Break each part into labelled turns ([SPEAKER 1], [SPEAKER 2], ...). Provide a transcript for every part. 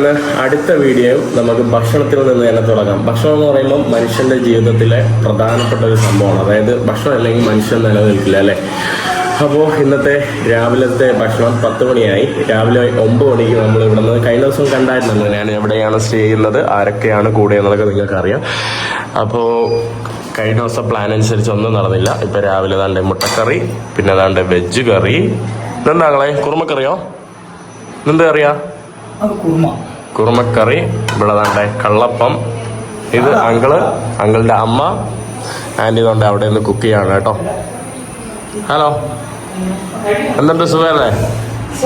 [SPEAKER 1] ഇന്ന് അടുത്ത വീഡിയോ നമുക്ക് ഭക്ഷണത്തിൽ നിന്ന് തന്നെ തുടങ്ങാം. ഭക്ഷണം എന്ന് പറയുമ്പോൾ മനുഷ്യന്റെ ജീവിതത്തിലെ പ്രധാനപ്പെട്ട ഒരു സംഭവമാണ്. അതായത് ഭക്ഷണം അല്ലെങ്കിൽ മനുഷ്യൻ നിലനിൽക്കില്ല അല്ലേ? അപ്പോൾ ഇന്നത്തെ രാവിലത്തെ ഭക്ഷണം പത്ത് മണിയായി. രാവിലെ ഒമ്പത് മണിക്ക് നമ്മൾ ഇവിടെ നിന്ന് കഴിഞ്ഞ ദിവസം കണ്ടായിരുന്നല്ലോ ഞാൻ എവിടെയാണ് സ്റ്റേ ചെയ്യുന്നത് ആരൊക്കെയാണ് കൂടെ എന്നൊക്കെ നിങ്ങൾക്ക് അറിയാം അപ്പോൾ കഴിഞ്ഞ ദിവസം പ്ലാൻ അനുസരിച്ച് ഒന്നും നടന്നില്ല. ഇപ്പൊ രാവിലെ താണ്ടെ മുട്ടക്കറി പിന്നെ താണ്ടെ വെജ് കറി. ഇതെന്താ കുറുമക്കറിയോ? എന്താ
[SPEAKER 2] അറിയാ കുറുമ.
[SPEAKER 1] കുറുമക്കറി ഇവിടെ താണ്ടെ കള്ളപ്പം. ഇത് അങ്കിൾ അങ്കിളിന്റെ അമ്മ. ആന്റി തൊണ്ട അവിടെ നിന്ന് കുക്ക് ചെയ്യാണ് കേട്ടോ. ഹലോ എന്തുണ്ട് സുഖല്ലേ?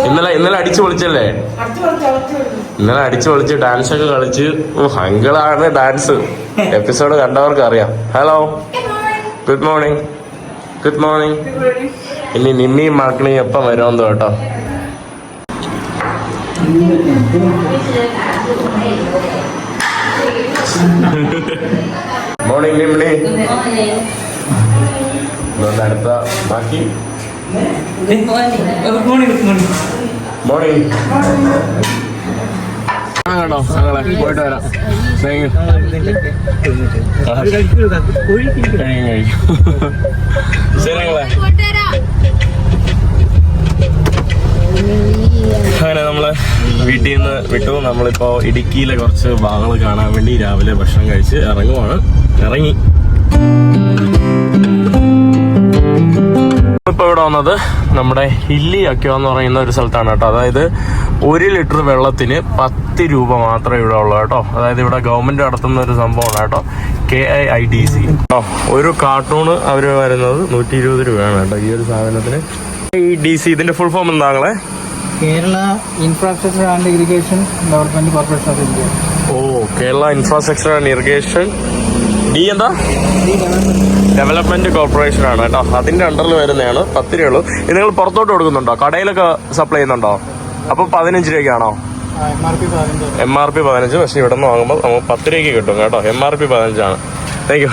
[SPEAKER 1] ഇന്നലെ ഇന്നലെ അടിച്ചു പൊളിച്ചല്ലേ? ഇന്നലെ അടിച്ചു പൊളിച്ച് ഡാൻസ് ഒക്കെ കളിച്ച്. ഓ അങ്കിളാണ് ഡാൻസ് എപ്പിസോഡ് കണ്ടവർക്ക് അറിയാം. Hello good morning good morning ഇനി നിമ്മിയും മാക്കിണിയും എപ്പം വരുമെന്ന് കേട്ടോ. മോർണിംഗ് നിമ്മി അതുകൊണ്ട് അടുത്ത ബാക്കി
[SPEAKER 2] മോർണിംഗ് ഗുഡ് മോർണിംഗ്
[SPEAKER 1] മോർണിംഗ് ആ കേട്ടോ ഞങ്ങളെ പോയിട്ട് വരാം. താങ്ക് യു കഴിയും കഴിയും ശരി ഞങ്ങളെ അങ്ങനെ നമ്മൾ വീട്ടിൽ നിന്ന് വിട്ടു. നമ്മളിപ്പോ ഇടുക്കിയിലെ കുറച്ച് ഭാഗങ്ങൾ കാണാൻ വേണ്ടി രാവിലെ ഭക്ഷണം കഴിച്ച് ഇറങ്ങുവാണ്. ഇറങ്ങി. ഇപ്പൊ ഇവിടെ വന്നത് നമ്മുടെ ഹില്ലി അക്യോ എന്ന് പറയുന്ന ഒരു സ്ഥലത്താണ് കേട്ടോ. അതായത് ഒരു ലിറ്റർ വെള്ളത്തിന് പത്ത് രൂപ മാത്രമേ ഇവിടെ ഉള്ളൂ കേട്ടോ. അതായത് ഇവിടെ ഗവൺമെന്റ് നടത്തുന്ന ഒരു സംഭവമാണ് കേട്ടോ. K I I D C ഒരു കാർട്ടൂണ് അവർ വരുന്നത് നൂറ്റി ഇരുപത് രൂപയാണ് കേട്ടോ ഈ ഒരു സാധനത്തിന്. ഈ ഡി സി ഇതിന്റെ full form എന്താങ്ങളെ
[SPEAKER 2] Kerala infrastructure and irrigation development corporation of India
[SPEAKER 1] oh Kerala infrastructure and irrigation D എന്താ? ഡെവലപ്മെന്റ് കോർപ്പറേഷൻ ആണ് കേട്ടോ. അതിന്റെ അണ്ടറിൽ വരുന്നതാണ്. പത്ത് രൂപയുള്ളൂ ഇത് നിങ്ങൾ പുറത്തോട്ട് കൊടുക്കുന്നുണ്ടോ? കടയിലൊക്കെ സപ്ലൈ ചെയ്യുന്നുണ്ടോ? അപ്പൊ പതിനഞ്ച് രൂപയ്ക്കാണോ?
[SPEAKER 2] എം ആർ പി പതിനഞ്ച്.
[SPEAKER 1] എം ആർ പി പതിനഞ്ച്. പക്ഷെ ഇവിടെ നിന്ന് വാങ്ങുമ്പോൾ നമുക്ക് പത്ത് രൂപയ്ക്ക് കിട്ടും കേട്ടോ. എം ആർ പി പതിനഞ്ചാണ്. താങ്ക് യു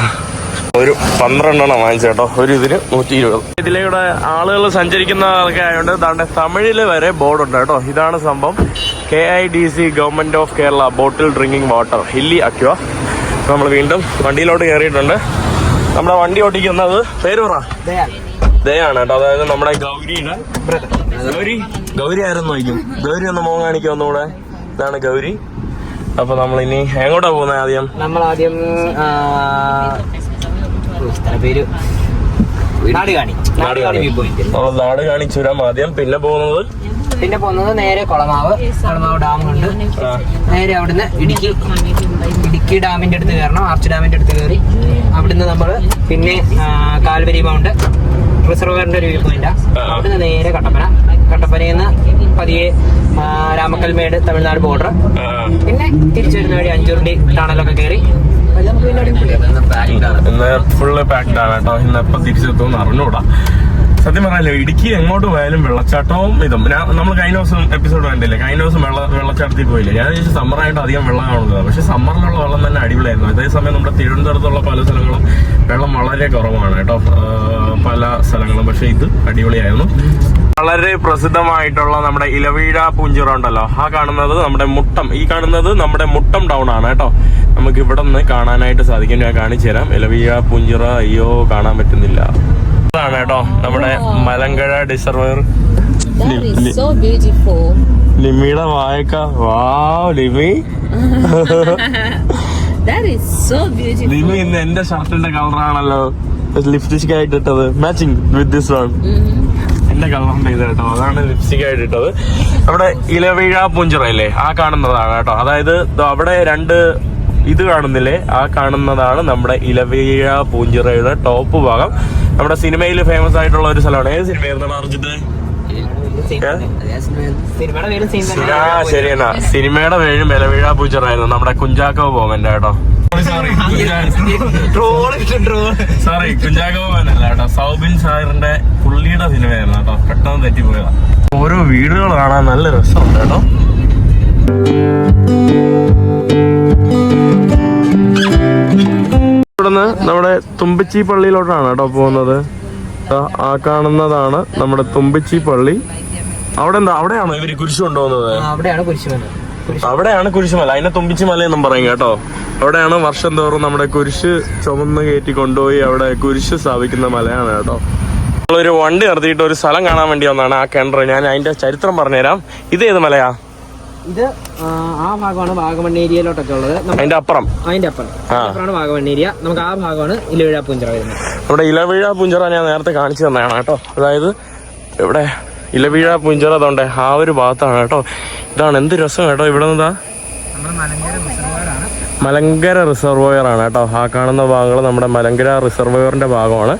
[SPEAKER 1] ഒരു പന്ത്രണ്ടെണ്ണം വാങ്ങിച്ചു കേട്ടോ. ഒരു ഇതിന് നൂറ്റി ഇരുപത് ഇതിലൂടെ ആളുകൾ സഞ്ചരിക്കുന്നതൊക്കെ ആയതുകൊണ്ട് ഇതാണ്ട് തമിഴിൽ വരെ ബോർഡുണ്ട് കേട്ടോ. ഇതാണ് സംഭവം. K I D C government of Kerala bottle drinking water Hilly Aqua നമ്മൾ വീണ്ടും വണ്ടിയിലോട്ട് കയറിയിട്ടുണ്ട്. നമ്മുടെ വണ്ടി ഓടിക്കുന്നത് പേര് പറ. ദയാണ് കേട്ടോ. അതായത് നമ്മുടെ ഗൗരിയുടെ ഗൗരി. ഗൗരി ആരെന്ന് നോക്കും ഗൗരി ഒന്ന് മോൻ കാണിക്കും ഒന്നുകൂടെ? ഇതാണ് ഗൗരി. അപ്പൊ നമ്മൾ ഇനി എങ്ങോട്ടാ പോകുന്നത് ആദ്യം?
[SPEAKER 3] നമ്മൾ ആദ്യം പേര് നാട് കാണി.
[SPEAKER 1] കാണിച്ചു വരാം ആദ്യം. പിന്നെ പോകുന്നത്?
[SPEAKER 3] പിന്നെ പോകുന്നത് നേരെ കൊളമാവ്. കൊളമാവ് ഡാം കണ്ട് നേരെ അവിടുന്ന് ഇടുക്കി. ഇടുക്കി ഡാമിന്റെ അടുത്ത് കയറണം. ആർച്ച് ഡാമിന്റെ അടുത്ത് കയറി. അവിടുന്ന് നമ്മൾ പിന്നെ കാൽവരി മൗണ്ട്. റിസർവറിന്റെ ഒരു വ്യൂ പോയിന്റാ അവിടുന്ന് നേരെ കട്ടപ്പന. കട്ടപ്പനയിൽ നിന്ന് പതിയെ രാമക്കൽമേട് തമിഴ്നാട് ബോർഡർ പിന്നെ തിരിച്ചു വരുന്ന വഴി അഞ്ചൂറിന്റെ ടണലൊക്കെ കയറി.
[SPEAKER 1] ഇന്ന് ഫുള്ള് പാക്ഡ് ആണ് കേട്ടോ. ഇന്ന് എപ്പൊ തിരിച്ചെത്തുമെന്ന് അറിഞ്ഞൂടാ സത്യം പറഞ്ഞല്ലോ ഇടുക്കി എങ്ങോട്ട് പോയാലും വെള്ളച്ചാട്ടവും ഇതും. നമ്മൾ കഴിഞ്ഞ ദിവസം എപ്പിസോഡ് കണ്ടില്ലേ? കഴിഞ്ഞ ദിവസം വെള്ള വെള്ളച്ചാട്ടത്തിൽ പോയില്ലേ? ഞാൻ ചോദിച്ചു സമ്മറായിട്ട് അധികം വെള്ളം കാണുന്നത്. പക്ഷെ സമ്മറിലുള്ള വെള്ളം തന്നെ അടിപൊളിയായിരുന്നു. അതേസമയം നമ്മുടെ തിരുവനന്തപുരത്തുള്ള പല സ്ഥലങ്ങളും വെള്ളം വളരെ കുറവാണ് കേട്ടോ. പല സ്ഥലങ്ങളും. പക്ഷെ ഇത് അടിപൊളിയായിരുന്നു. വളരെ പ്രസിദ്ധമായിട്ടുള്ള നമ്മുടെ ഇലവീഴ പൂഞ്ചിറ ഉണ്ടല്ലോ. ആ കാണുന്നത് നമ്മുടെ മുട്ടം. ഈ കാണുന്നത് നമ്മുടെ മുട്ടം ടൗൺ ആണ് കേട്ടോ. നമുക്ക് ഇവിടെ നിന്ന് കാണാനായിട്ട് സാധിക്കും ഞാൻ കാണിച്ചു തരാം. ഇലവീഴ പൂഞ്ചിറ അയ്യോ കാണാൻ പറ്റുന്നില്ല. അതാണ് കേട്ടോ നമ്മുടെ മലങ്കഴ ഡിസർവർ. ലിമിയുടെ വായക്ക. വാ ലിമി. ലിമി ഇന്ന് എന്റെ ഷർട്ടിന്റെ കളറാണല്ലോ ലിപ്സ്റ്റിക് ആയിട്ട് ഇട്ടത്. മാച്ചിങ് വിത്ത് ദിസ് വൺ എന്റെ കള്ളം കേട്ടോ. അതാണ് ലിപ്സ്റ്റിക് ആയിട്ട് ഇട്ടത്. നമ്മുടെ ഇലവീഴ പുഞ്ചിറ ഇല്ലേ? ആ കാണുന്നതാണ് കേട്ടോ. അതായത് അവിടെ രണ്ട് ഇത് കാണുന്നില്ലേ? ആ കാണുന്നതാണ് നമ്മുടെ ഇലവീഴ പൂഞ്ചിറയുടെ ടോപ്പ് ഭാഗം. നമ്മുടെ സിനിമയിൽ ഫേമസ് ആയിട്ടുള്ള ഒരു സ്ഥലമാണ്. ഏത് സിനിമയായിരുന്നു അർജിത്
[SPEAKER 3] സിനിമയുടെ പേര് സെയിം തന്നെ
[SPEAKER 1] ആ ശരി എന്നാ. സിനിമയുടെ പേരും ഇലവീഴ പൂഞ്ചിറായിരുന്നു നമ്മുടെ കുഞ്ചാക്കോ ബോമന്റെ കേട്ടോ. Sorry
[SPEAKER 3] troll troll
[SPEAKER 1] sorry Kunchacko ബോമനല്ല കേട്ടോ. സൗബിൻ സാറിന്റെ പുള്ളിയുടെ സിനിമയായിരുന്നു കേട്ടോ. പെട്ടെന്ന് തെറ്റിപ്പോയതാ. ഓരോ വീടുകൾ കാണാൻ നല്ല രസമുണ്ട് കേട്ടോ. ഇവിടുന്ന് നമ്മുടെ തുമ്പിച്ചി പള്ളിയിലോട്ടാണ് കേട്ടോ പോകുന്നത്. ആ കാണുന്നതാണ് നമ്മുടെ തുമ്പിച്ചി പള്ളി. അവിടെ എന്താ അവിടെയാണോ ഇവർ കുരിശ് കൊണ്ടുപോകുന്നത്?
[SPEAKER 3] അവിടെയാണ് കുരിശുമല
[SPEAKER 1] അവിടെയാണ് കുരിശുമല അതിനെ തുമ്പിച്ചുമല എന്നും പറയും കേട്ടോ. അവിടെയാണ് വർഷം തോറും നമ്മുടെ കുരിശ് ചുമന്ന് കയറ്റി കൊണ്ടുപോയി അവിടെ കുരിശ് സ്ഥാപിക്കുന്ന മലയാണ് കേട്ടോ. നമ്മളൊരു വണ്ടി നിർത്തിയിട്ട് ഒരു സ്ഥലം കാണാൻ വേണ്ടി വന്നാണ് ആ കിണർ. ഞാൻ അതിന്റെ ചരിത്രം പറഞ്ഞുതരാം. ഇത് ഏത് മലയാ?
[SPEAKER 3] ഇത് ആ, ഭാഗമാണ് വാഗമൺ ഏരിയയിലോട്ടൊക്കെ ഉള്ളത്.
[SPEAKER 1] അതിന്റെ അപ്പുറം.
[SPEAKER 3] അതിന്റെ അപ്പുറം. വാഗമൺ ഏരിയ. നമുക്ക് ആ ഭാഗമാണ് ഇലവിഴ പൂഞ്ചിറ വരുന്നത്.
[SPEAKER 1] നമ്മുടെ ഇലവിഴ പൂഞ്ചിറ ഞാൻ നേരത്തെ കാണിച്ചു തന്നതാണ് കേട്ടോ. അതായത് ഇവിടെ ഇലവീഴ പുഞ്ചിറ അതുകൊണ്ട് ആ ഒരു ഭാഗത്താണ് കേട്ടോ. ഇതാണ്. എന്ത് രസം കേട്ടോ ഇവിടെ നിന്നാ
[SPEAKER 3] മലങ്കര
[SPEAKER 1] റിസർവോയർ ആണ്. കേട്ടോ. ആ കാണുന്ന ഭാഗങ്ങൾ നമ്മുടെ മലങ്കര റിസർവോയറിന്റെ ഭാഗമാണ്.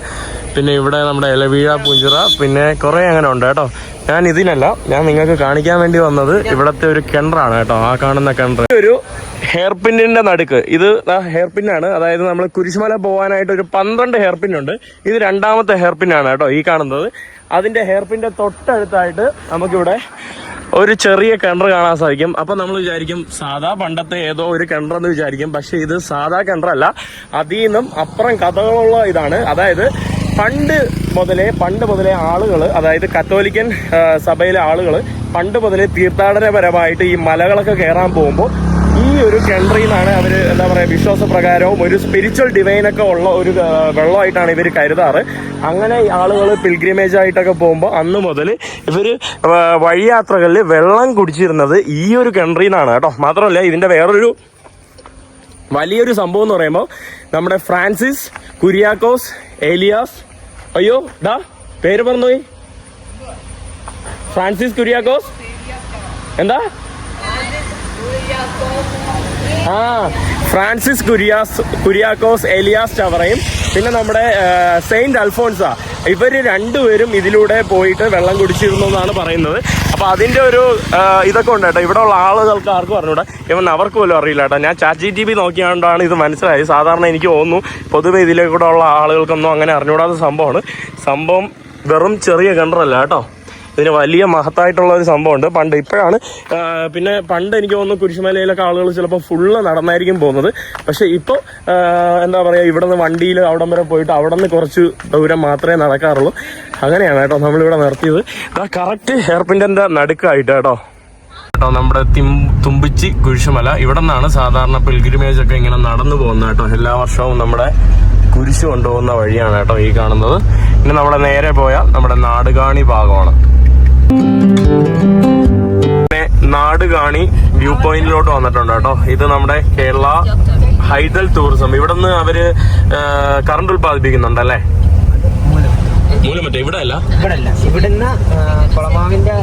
[SPEAKER 1] പിന്നെ ഇവിടെ നമ്മുടെ ഇലവീഴ പുഞ്ചിറ പിന്നെ കുറെ അങ്ങനെ ഉണ്ട് കേട്ടോ. ഞാൻ ഇതിനല്ല ഞാൻ നിങ്ങൾക്ക് കാണിക്കാൻ വേണ്ടി വന്നത് ഇവിടത്തെ ഒരു കിണറാണ് കേട്ടോ. ആ കാണുന്ന കിണർ ഒരു ഹെയർപിന്നിന്റെ നടുക്ക്. ഇത് ഹെയർ പിന്നാണ് അതായത് നമ്മൾ കുരിശുമല പോകാനായിട്ട് ഒരു പന്ത്രണ്ട് ഹെയർപിൻ ഉണ്ട് ഇത് രണ്ടാമത്തെ ഹെയർപിൻ ആണ് കേട്ടോ ഈ കാണുന്നത്. അതിന്റെ ഹെയർപിന്റെ തൊട്ടടുത്തായിട്ട് നമുക്കിവിടെ ഒരു ചെറിയ കിണർ കാണാൻ സാധിക്കും. അപ്പൊ നമ്മൾ വിചാരിക്കും സാധാ പണ്ടത്തെ ഏതോ ഒരു കിണറെന്ന് വിചാരിക്കും. പക്ഷെ ഇത് സാധാ കിണറല്ല. അതിൽ നിന്നും അപ്പുറം കഥകളുള്ള ഇതാണ്. അതായത് പണ്ട് മുതലേ പണ്ട് മുതലേ ആളുകൾ അതായത് കത്തോലിക്കൻ സഭയിലെ ആളുകൾ പണ്ട് മുതലേ തീർത്ഥാടനപരമായിട്ട് ഈ മലകളൊക്കെ കയറാൻ പോകുമ്പോൾ ഒരു കൺട്രിയിൽ നിന്നാണ് അവർ എന്താ പറയുക വിശ്വാസപ്രകാരവും ഒരു സ്പിരിച്വൽ ഡിവൈനൊക്കെ ഉള്ള ഒരു വെള്ളമായിട്ടാണ് ഇവർ കരുതാറ്. അങ്ങനെ ആളുകൾ പിൽഗ്രിമേജ് ആയിട്ടൊക്കെ പോകുമ്പോൾ അന്ന് മുതൽ ഇവർ വഴിയാത്രകളിൽ വെള്ളം കുടിച്ചിരുന്നത് ഈ ഒരു കൺട്രിയിൽ നിന്നാണ് കേട്ടോ. മാത്രമല്ല ഇതിന്റെ വേറൊരു വലിയൊരു സംഭവം എന്ന് പറയുമ്പോൾ നമ്മുടെ ഫ്രാൻസിസ് കുര്യാക്കോസ് ഏലിയാസ് അയ്യോ ഡാ പേര് പറഞ്ഞുപോയി ഫ്രാൻസിസ് കുര്യാക്കോസ്? എന്താ? ആ ഫ്രാൻസിസ് കുര്യാസ് കുര്യാക്കോസ് എലിയാസ് ചവറയും പിന്നെ നമ്മുടെ സെയിന്റ് അൽഫോൺസ. ഇവർ രണ്ടുപേരും ഇതിലൂടെ പോയിട്ട് വെള്ളം കുടിച്ചിരുന്നു എന്നാണ് പറയുന്നത്. അപ്പൊ അതിന്റെ ഒരു ഇതൊക്കെ ഉണ്ട് കേട്ടോ. ഇവിടെ ഉള്ള ആളുകൾക്ക് ആർക്കും അറിഞ്ഞൂടാ. ഇവൻ അവർക്ക് പോലും അറിയില്ല കേട്ടോ. ഞാൻ ചാറ്റ് ജി ടി ബി നോക്കിയാണ്ടാണ് ഇത് മനസ്സിലായത്. സാധാരണ എനിക്ക് തോന്നുന്നു പൊതുവെ ഇതിലേക്കൂടെ ഉള്ള ആളുകൾക്കൊന്നും അങ്ങനെ അറിഞ്ഞൂടാത്ത സംഭവമാണ്. സംഭവം വെറും ചെറിയ കിണറല്ല കേട്ടോ. ഇതിന് വലിയ മഹത്തായിട്ടുള്ള ഒരു സംഭവമുണ്ട്. പണ്ട് ഇപ്പോഴാണ് പിന്നെ പണ്ട് എനിക്ക് തോന്നുന്നു കുരിശുമലയിലൊക്കെ ആളുകൾ ചിലപ്പോൾ ഫുള്ള് നടന്നായിരിക്കും പോകുന്നത്. പക്ഷേ ഇപ്പോൾ എന്താ പറയുക ഇവിടെ നിന്ന് വണ്ടിയിൽ അവിടം വരെ പോയിട്ട് അവിടെ നിന്ന് കുറച്ച് ദൂരം മാത്രമേ നടക്കാറുള്ളൂ. അങ്ങനെയാണ് കേട്ടോ നമ്മളിവിടെ നിർത്തിയത്. കറക്റ്റ് ഹെയർപിന്റെ നടുക്കായിട്ട് കേട്ടോ. കേട്ടോ നമ്മുടെ തുമ്പിച്ചി കുരിശുമല. ഇവിടെ നിന്നാണ് സാധാരണ പിൽഗ്രിമേജ് ഒക്കെ ഇങ്ങനെ നടന്നു പോകുന്നത് കേട്ടോ. എല്ലാ വർഷവും നമ്മുടെ കുരിശ് കൊണ്ടുപോകുന്ന വഴിയാണ് കേട്ടോ ഈ കാണുന്നത്. ഇനി നമ്മുടെ നേരെ പോയാൽ നമ്മുടെ നാടുകാണി ഭാഗമാണ്. പിന്നെ നാടുകാണി വ്യൂ പോയിന്റിലോട്ട് വന്നിട്ടുണ്ട് കേട്ടോ. ഇത് നമ്മുടെ കേരള ഹൈദൽ ടൂറിസം. ഇവിടെ നിന്ന് അവർ കറണ്ട് ഉൽപ്പാദിപ്പിക്കുന്നുണ്ടല്ലേ? മൂലം മറ്റേ ഇവിടെ അല്ല
[SPEAKER 3] ഇവിടെ അല്ല ഇവിടുന്ന് കുളമാവിന്റെ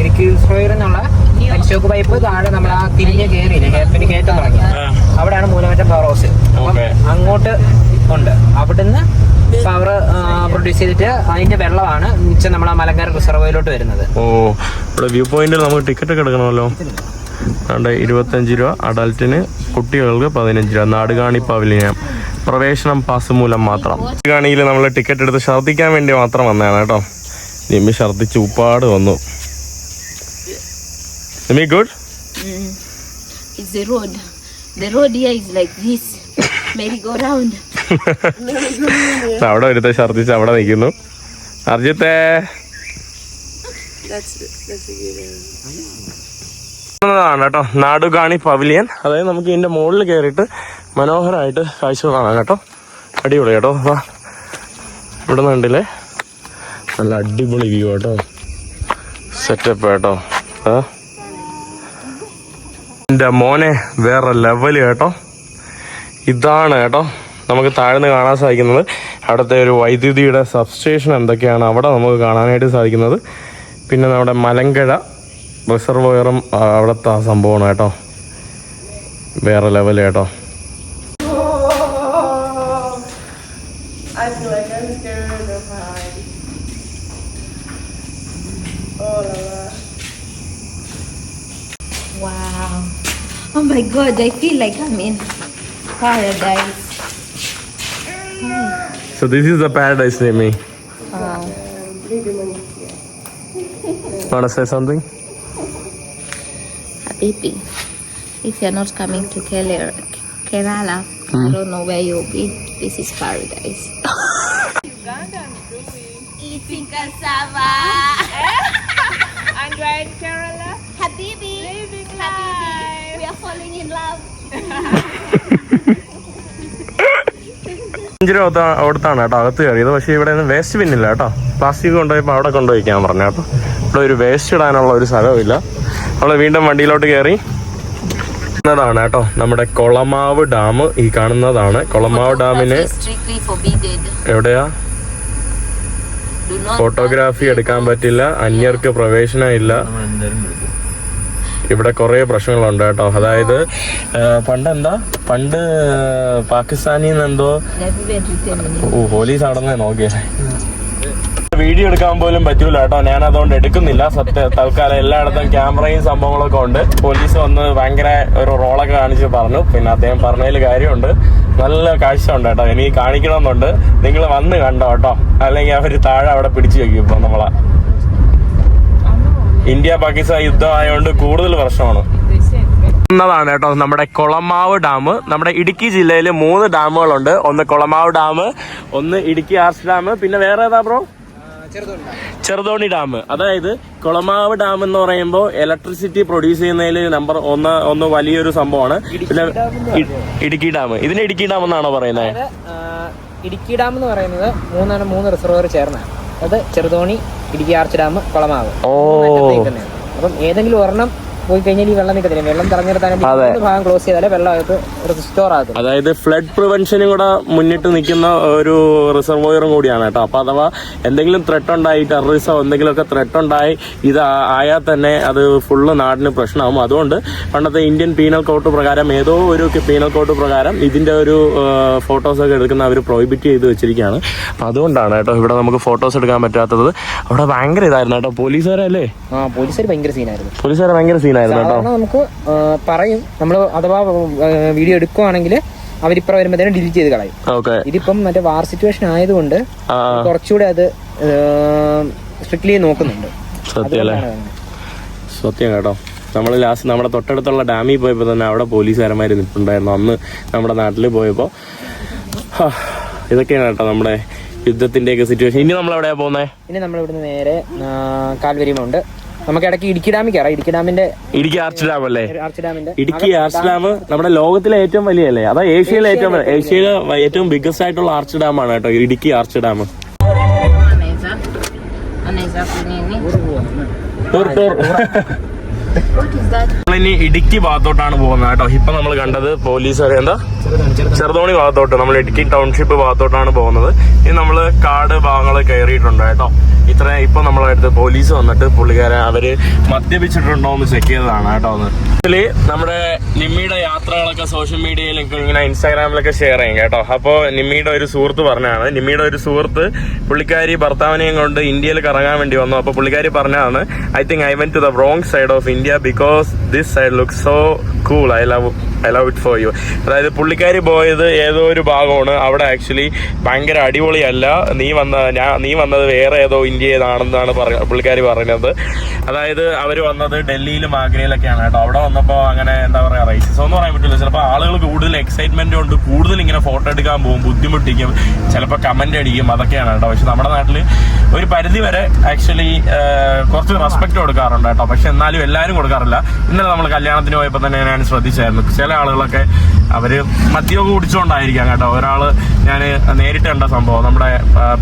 [SPEAKER 3] ഇടുക്കി റിസർവയർ എന്നുള്ള അരിശോക്ക് പൈപ്പ് താഴെ നമ്മൾ ആ തിരിഞ്ഞ് കയറിയില്ലേ ഹെയർപിന് കയറ്റം തുടങ്ങി അവിടെയാണ് മൂലമറ്റം പവർ ഹൗസ് അങ്ങോട്ട് ഉണ്ട്. അവിടുന്ന് പവർ പ്രൊഡ്യൂസ് ചെയ്തിട്ട് അതിന്റെ വെള്ളമാണ് മിച്ചം നമ്മൾ ആ മലങ്കര റിസർവോയിലോട്ട് വരുന്നത്.
[SPEAKER 1] ഓ ഇവിടെ വ്യൂ പോയിന്റിൽ നമുക്ക് ടിക്കറ്റ് ഒക്കെ എടുക്കണമല്ലോ. ഇരുപത്തഞ്ച് രൂപ അഡൽറ്റിന് കുട്ടികൾക്ക് പതിനഞ്ച് രൂപ. നാടുകാണി പവലിയൻ പ്രവേശനം പാസ് മൂലം മാത്രം. നാടുകാണിയിൽ നമ്മൾ ടിക്കറ്റ് എടുത്ത് ഛർദ്ദിക്കാൻ വേണ്ടി മാത്രം വന്നതാണ് കേട്ടോ. നിമ്മി ഛർദ്ദിച്ച് ഉപ്പാട് വന്നു. Nimmi good
[SPEAKER 4] It's the road. The road here is like this.
[SPEAKER 1] അവിടെ ഒരുത്ത ഛർദ്ദിച്ച് അവിടെ നിൽക്കുന്നു. അർജിത്തെ. ാണ് കേട്ടോ. നാടുകാണി പവിലിയൻ. അതായത് നമുക്ക് ഇതിന്റെ മുകളിൽ കയറിയിട്ട് മനോഹരമായിട്ട് കാഴ്ച കാണാം കേട്ടോ. അടിപൊളി കേട്ടോ. വാ. ഇവിടെ നിന്നില്ലേ നല്ല അടിപൊളി വ്യൂ കേട്ടോ സെറ്റപ്പ് കേട്ടോ എന്റെ എന്റെ മോനെ വേറെ ലെവൽ കേട്ടോ. ഇതാണ് കേട്ടോ. നമുക്ക് താഴ്ന്ന് കാണാൻ സാധിക്കുന്നത്. അവിടുത്തെ ഒരു വൈദ്യുതിയുടെ സബ്സ്റ്റേഷൻ എന്തൊക്കെയാണ് അവിടെ നമുക്ക് കാണാനായിട്ട് സാധിക്കുന്നത്. പിന്നെ നമ്മുടെ മലങ്കഴ റിസർവോയറും അവിടുത്തെ ആ സംഭവമാണ് കേട്ടോ. വേറെ ലെവൽ കേട്ടോ.
[SPEAKER 5] Oh.
[SPEAKER 4] Oh my god, I feel like I'm in paradise.
[SPEAKER 1] So this is the paradise, Remy.
[SPEAKER 4] Wow.
[SPEAKER 1] Wanna say something?
[SPEAKER 4] Habibi, if you're not coming to Kerala, hmm? I don't know where you'll be. This is paradise. Ugandan doing eating cassava.
[SPEAKER 1] അഞ്ച് രൂപ അവിടുത്താണ് കേട്ടോ അകത്ത് കയറിയത്. പക്ഷേ ഇവിടെ നിന്ന് waste ബിന്നില്ല കേട്ടോ. Plastic കൊണ്ടുപോയപ്പോൾ അവിടെ കൊണ്ടുപോയിക്കാൻ പറഞ്ഞു കേട്ടോ. ഇവിടെ ഒരു വേസ്റ്റ് ഇടാനുള്ള ഒരു സ്ഥലമില്ല നമ്മൾ വീണ്ടും വണ്ടിയിലോട്ട് കയറി. ാണ് കേട്ടോ നമ്മുടെ കൊളമാവ് ഡാം ഈ കാണുന്നതാണ്. കൊളമാവ് ഡാമിന്. എവിടെയാ? ഫോട്ടോഗ്രാഫി എടുക്കാൻ പറ്റില്ല. അന്യർക്ക് പ്രവേശനം ഇല്ല. ഇവിടെ കുറെ പ്രശ്നങ്ങളുണ്ട് കേട്ടോ. അതായത് പണ്ട് എന്താ പണ്ട് പാകിസ്ഥാനിൽ നിന്ന് എന്തോ പോലീസ് അവിടെ നോക്കിയേ. വീഡിയോ എടുക്കാൻ പോലും പറ്റൂല കേട്ടോ. ഞാൻ അതുകൊണ്ട് എടുക്കുന്നില്ല. സത്യ തൽക്കാലം എല്ലായിടത്തും ക്യാമറയും സംഭവങ്ങളൊക്കെ ഉണ്ട്. പോലീസ് വന്ന് ഭയങ്കര ഒരു റോളൊക്കെ കാണിച്ച് പറഞ്ഞു. പിന്നെ അദ്ദേഹം പറഞ്ഞതിൽ കാര്യമുണ്ട്. നല്ല കാഴ്ച ഉണ്ട് കേട്ടോ. എനിക്ക് കാണിക്കണമെന്നുണ്ട്. നിങ്ങൾ വന്ന് കണ്ടോ കേട്ടോ. അല്ലെങ്കിൽ അവർ താഴെ അവിടെ പിടിച്ചു വെക്കും ഇപ്പൊ നമ്മളെ. ഇന്ത്യ പാകിസ്ഥാൻ യുദ്ധം ആയതുകൊണ്ട് കൂടുതൽ പ്രശ്നമാണ് ാണ് കേട്ടോ നമ്മുടെ കൊളമാവ് ഡാം. നമ്മുടെ ഇടുക്കി ജില്ലയിൽ മൂന്ന് ഡാമുകളുണ്ട്. ഒന്ന് കൊളമാവ് ഡാം ഒന്ന് ഇടുക്കി ആർസ് ഡാം. പിന്നെ വേറെ ഏതാ ബ്രോ? ചെറുതോണി ഡാം. അതായത് കൊളമാവ് ഡാം എന്ന് പറയുമ്പോൾ ഇലക്ട്രിസിറ്റി പ്രൊഡ്യൂസ് ചെയ്യുന്നതിൽ നമ്പർ ഒന്ന് ഒന്ന് വലിയൊരു സംഭവമാണ്. പിന്നെ ഇടുക്കി ഡാം ഇതിന് ഇടുക്കി ഡാം എന്നാണോ പറയുന്നത്
[SPEAKER 3] ഇടുക്കി ഡാം എന്ന് പറയുന്നത് മൂന്നാണ് മൂന്ന് റിസർവർ ചേർന്നാണ്. അത് ചെറുതോണി ഇടുക്കി ആർച്ച് ഡാം കുളമാവ്. അപ്പം ഏതെങ്കിലും ഒരെണ്ണം പോയി കഴിഞ്ഞാൽ ഈ വെള്ളം നിൽക്കത്തില്ല. ഭാഗം ക്ലോസ് ചെയ്താലേ വെള്ളം അകത്ത് സ്റ്റോർ ആകും
[SPEAKER 1] അതായത് ഫ്ലഡ് പ്രിവെൻഷനും കൂടെ മുന്നിട്ട് നിൽക്കുന്ന ഒരു റിസർവോയറും കൂടിയാണ് കേട്ടോ. അപ്പൊ അഥവാ എന്തെങ്കിലും ത്രെട്ട് ഉണ്ടായി ടെററിസോ എന്തെങ്കിലുമൊക്കെ ത്രെട്ട് ഉണ്ടായി ഇത് ആയാൽ തന്നെ അത് ഫുള്ള് നാടിന് പ്രശ്നമാകും. അതുകൊണ്ട് പണ്ടത്തെ ഇന്ത്യൻ പീനൽ കോഡ് പ്രകാരം ഏതോ ഒരു പീനൽ കോഡ് പ്രകാരം ഇതിന്റെ ഒരു ഫോട്ടോസ് ഒക്കെ എടുക്കുന്ന അവർ പ്രോഹിബിറ്റ് ചെയ്ത് വെച്ചിരിക്കുകയാണ്. അപ്പൊ അതുകൊണ്ടാണ് കേട്ടോ ഇവിടെ നമുക്ക് ഫോട്ടോസ് എടുക്കാൻ പറ്റാത്തത്. അവിടെ ഭയങ്കര ഇതായിരുന്നു കേട്ടോ. പോലീസുകാരല്ലേ?
[SPEAKER 3] പോലീസുകാർ ഭയങ്കര സീനായിരുന്നു
[SPEAKER 1] പോലീസുകാരെ ഭയങ്കര കേട്ടോ
[SPEAKER 3] നമുക്ക് പറയും. നമ്മൾ അഥവാ വീഡിയോ എടുക്കുവാണെങ്കിൽ അവരിപ്പറ വരുമ്പോഴത്തേനും ഡിലീറ്റ് ചെയ്ത് കളയും. ഇതിപ്പം മറ്റേ വാർ സിറ്റുവേഷൻ ആയതുകൊണ്ട് കുറച്ചുകൂടെ അത് സ്ട്രിക്ട്ലി നോക്കുന്നുണ്ട്.
[SPEAKER 1] സത്യം അല്ലേ? സത്യം കേട്ടോ. നമ്മൾ ലാസ്റ്റ് നമ്മുടെ തൊട്ടടുത്തുള്ള ഡാമിൽ പോയപ്പോൾ തന്നെ അവിടെ പോലീസുകാരന്മാർ നിൽപ്പുണ്ടായിരുന്നു അന്ന് നമ്മുടെ നാട്ടിൽ പോയപ്പോൾ ഇതൊക്കെയാണ് കേട്ടോ നമ്മുടെ യുദ്ധത്തിന്റെയൊക്കെ സിറ്റുവേഷൻ ഇനി നമ്മൾ എവിടെയാ പോകുന്നത്
[SPEAKER 3] ഇനി നമ്മൾ ഇവിടുന്ന് നേരെ കാൽവരിമുണ്ട് കാൽവരി മൗണ്ട്. നമുക്ക് ഇടയ്ക്ക് ഇടുക്കി ഡാമിൽ കയറാം. ഇടുക്കി ഡാമിന്റെ
[SPEAKER 1] ഇടുക്കി ആർച്ച് ഡാം അല്ലേ?
[SPEAKER 3] ആർച്ച് ഡാമിന്റെ
[SPEAKER 1] ഇടുക്കി ആർച്ച് ഡാം നമ്മുടെ ലോകത്തിലെ ഏറ്റവും വലിയ അല്ലേ അതാ ഏഷ്യയിലെ ഏറ്റവും വലിയ- ഏഷ്യയിലെ ഏറ്റവും ബിഗ്ഗസ്റ്റ് ആയിട്ടുള്ള ആർച്ച് ഡാം ആണ് കേട്ടോ ഇടുക്കി ആർച്ച് ഡാം? നമ്മളിനി ഇടുക്കി ഭാഗത്തോട്ടാണ് പോകുന്നത് കേട്ടോ. ഇപ്പൊ നമ്മൾ കണ്ടത് പോലീസ് എന്താ? ചെറുതോണി ഭാഗത്തോട്ട്. നമ്മൾ ഇടുക്കി ടൗൺഷിപ്പ് ഭാഗത്തോട്ടാണ് പോകുന്നത്. ഇനി നമ്മൾ കാട് ഭാഗങ്ങൾ കയറിയിട്ടുണ്ട് കേട്ടോ. ഇത്ര ഇപ്പൊ നമ്മളെ അടുത്ത് പോലീസ് വന്നിട്ട് പുള്ളിക്കാരെ അവർ മദ്യപിച്ചിട്ടുണ്ടോ എന്ന് ചെക്ക് ചെയ്തതാണ് കേട്ടോ ഇതിൽ നമ്മുടെ നിമ്മിയുടെ യാത്രകളൊക്കെ സോഷ്യൽ മീഡിയയിലൊക്കെ ഇങ്ങനെ ഇൻസ്റ്റാഗ്രാമിലൊക്കെ ഷെയർ ചെയ്യും കേട്ടോ. അപ്പോ നിമ്മിയുടെ ഒരു സുഹൃത്ത് പറഞ്ഞാണ് നിമ്മിയുടെ ഒരു സുഹൃത്ത് പുള്ളിക്കാരി ഭർത്താവിനെയും കൊണ്ട് ഇന്ത്യയിൽ കറങ്ങാൻ വേണ്ടി വന്നു. അപ്പൊ പുള്ളിക്കാരി പറഞ്ഞതാണ് I think I went to the wrong side of India because this side look so cool I love love it for you അതായത് പുള്ളിക്കാരി പോയത് ഏതോ ഒരു ഭാഗമാണ്. അവിടെ ആക്ച്വലി ഭയങ്കര അടിപൊളിയല്ല. നീ വന്ന ഞാൻ നീ വന്നത് വേറെ ഏതോ ഇന്ത്യയിലാണെന്നാണ് പറയുന്നത് പുള്ളിക്കാരി പറയുന്നത്. അതായത് അവർ വന്നത് ഡൽഹിയിലും ആഗ്രയിലൊക്കെയാണ് കേട്ടോ. അവിടെ വന്നപ്പോൾ അങ്ങനെ എന്താ പറയുക റൈസസ് ഒന്നും പറയാൻ പറ്റില്ല. ചിലപ്പോൾ ആളുകൾ കൂടുതൽ എക്സൈറ്റ്മെന്റ് ഉണ്ട് കൂടുതൽ ഇങ്ങനെ ഫോട്ടോ എടുക്കാൻ പോകും ബുദ്ധിമുട്ടിക്കും ചിലപ്പോൾ കമന്റ് അടിക്കും അതൊക്കെയാണ് കേട്ടോ. പക്ഷെ നമ്മുടെ നാട്ടിൽ ഒരു പരിധി വരെ ആക്ച്വലി കുറച്ച് റെസ്പെക്ട് കൊടുക്കാറുണ്ട് കേട്ടോ. പക്ഷെ എന്നാലും എല്ലാവരും കൊടുക്കാറില്ല. ഇന്നലെ നമ്മൾ കല്യാണത്തിന് പോയപ്പോൾ തന്നെ ഞാൻ ശ്രദ്ധിച്ചായിരുന്നു. ചില ആളുകളൊക്കെ അവർ മദ്യമൊക്കെ കുടിച്ചുകൊണ്ടായിരിക്കാം കേട്ടോ. ഒരാൾ ഞാൻ നേരിട്ട് കണ്ട സംഭവം. നമ്മുടെ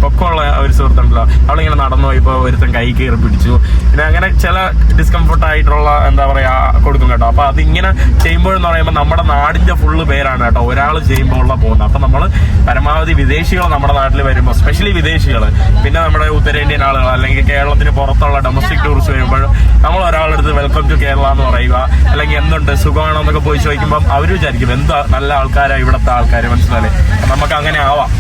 [SPEAKER 1] പൊക്കമുള്ള ഒരു സുഹൃത്തുണ്ടല്ലോ. അവളിങ്ങനെ നടന്നു പോയപ്പോൾ ഒരുത്തൻ കൈ കയറി പിടിച്ചു. പിന്നെ അങ്ങനെ ചില ഡിസ്കംഫർട്ട് ആയിട്ടുള്ള എന്താ പറയാ കൊടുക്കും കേട്ടോ. അപ്പൊ അതിങ്ങനെ ചെയ്യുമ്പോഴെന്ന് പറയുമ്പോൾ നമ്മുടെ നാടിന്റെ ഫുള്ള് പേരാണ് കേട്ടോ. ഒരാൾ ചെയ്യുമ്പോൾ ഉള്ള പോകുന്നത്. അപ്പൊ നമ്മൾ പരമാവധി വിദേശികൾ നമ്മുടെ നാട്ടിൽ വരുമ്പോൾ സ്പെഷ്യലി വിദേശികൾ പിന്നെ നമ്മുടെ ഉത്തരേന്ത്യൻ ആളുകൾ അല്ലെങ്കിൽ കേരളത്തിന് പുറത്തുള്ള ഡൊമസ്റ്റിക് ടൂറിസ്റ്റ് വരുമ്പോൾ നമ്മൾ ഒരാളെടുത്ത് വെൽക്കം ടു കേരള എന്ന് പറയുക അല്ലെങ്കിൽ എന്തുണ്ട് സുഖമാണോ എന്നൊക്കെ പോയി ചോദിക്കുമ്പോൾ അവർ വിചാരിക്കും എന്താ നല്ല ആൾക്കാരാ ഇവിടുത്തെ ആൾക്കാരെ? മനസ്സിലായി നമുക്ക് അങ്ങനെ ആവാം.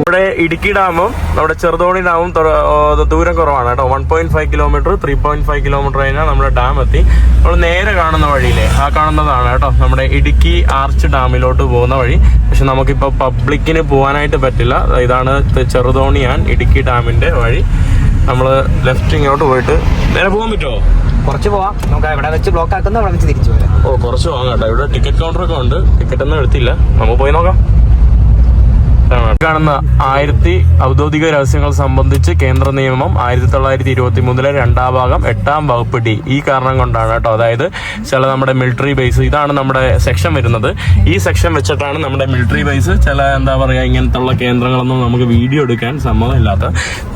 [SPEAKER 1] ഇവിടെ ഇടുക്കി ഡാമും നമ്മുടെ ചെറുതോണി ഡാമും ദൂരം കുറവാണ് കേട്ടോ. One point five kilometre three point five kilometre കഴിഞ്ഞാൽ നമ്മുടെ ഡാം എത്തി. നമ്മൾ നേരെ കാണുന്ന വഴിയിലെ ആ കാണുന്നതാണ് കേട്ടോ. നമ്മുടെ ഇടുക്കി ആർച്ച് ഡാമിലോട്ട് പോകുന്ന വഴി. പക്ഷെ നമുക്കിപ്പോൾ പബ്ലിക്കിന് പോകാനായിട്ട് പറ്റില്ല. ഇതാണ് ചെറുതോണി ഇടുക്കി ഡാമിന്റെ വഴി. നമ്മൾ ലെഫ്റ്റ് ഇങ്ങോട്ട് പോയിട്ട് നേരെ പോകാൻ പറ്റുമോ
[SPEAKER 3] കുറച്ച് പോവാം. നമുക്ക് എവിടെ വെച്ച് ബ്ലോക്ക് ആക്കുന്ന അവിടെ വെച്ച് തിരിച്ചു പോകാം
[SPEAKER 1] ഓ കുറച്ച് പോകാം കേട്ടോ. ഇവിടെ ടിക്കറ്റ് കൗണ്ടർ ഒക്കെ ഉണ്ട്. ടിക്കറ്റ് ഒന്നും എടുത്തില്ല. നമുക്ക് പോയി നോക്കാം. കാണുന്ന ആയിരത്തി ഔദ്യോഗിക രഹസ്യങ്ങൾ സംബന്ധിച്ച് കേന്ദ്ര നിയമം ആയിരത്തി തൊള്ളായിരത്തി ഇരുപത്തി മൂന്നിലെ രണ്ടാം ഭാഗം എട്ടാം വകുപ്പ് ഡി. ഈ കാരണം കൊണ്ടാണ് കേട്ടോ. അതായത് ചില നമ്മുടെ മിലിറ്ററി ബേസ് ഇതാണ് നമ്മുടെ സെക്ഷൻ വരുന്നത്. ഈ സെക്ഷൻ വെച്ചിട്ടാണ് നമ്മുടെ മിലിറ്ററി ബേസ് ചില എന്താ പറയുക ഇങ്ങനത്തുള്ള കേന്ദ്രങ്ങളൊന്നും നമുക്ക് വീഡിയോ എടുക്കാൻ സമ്മതമില്ലാത്ത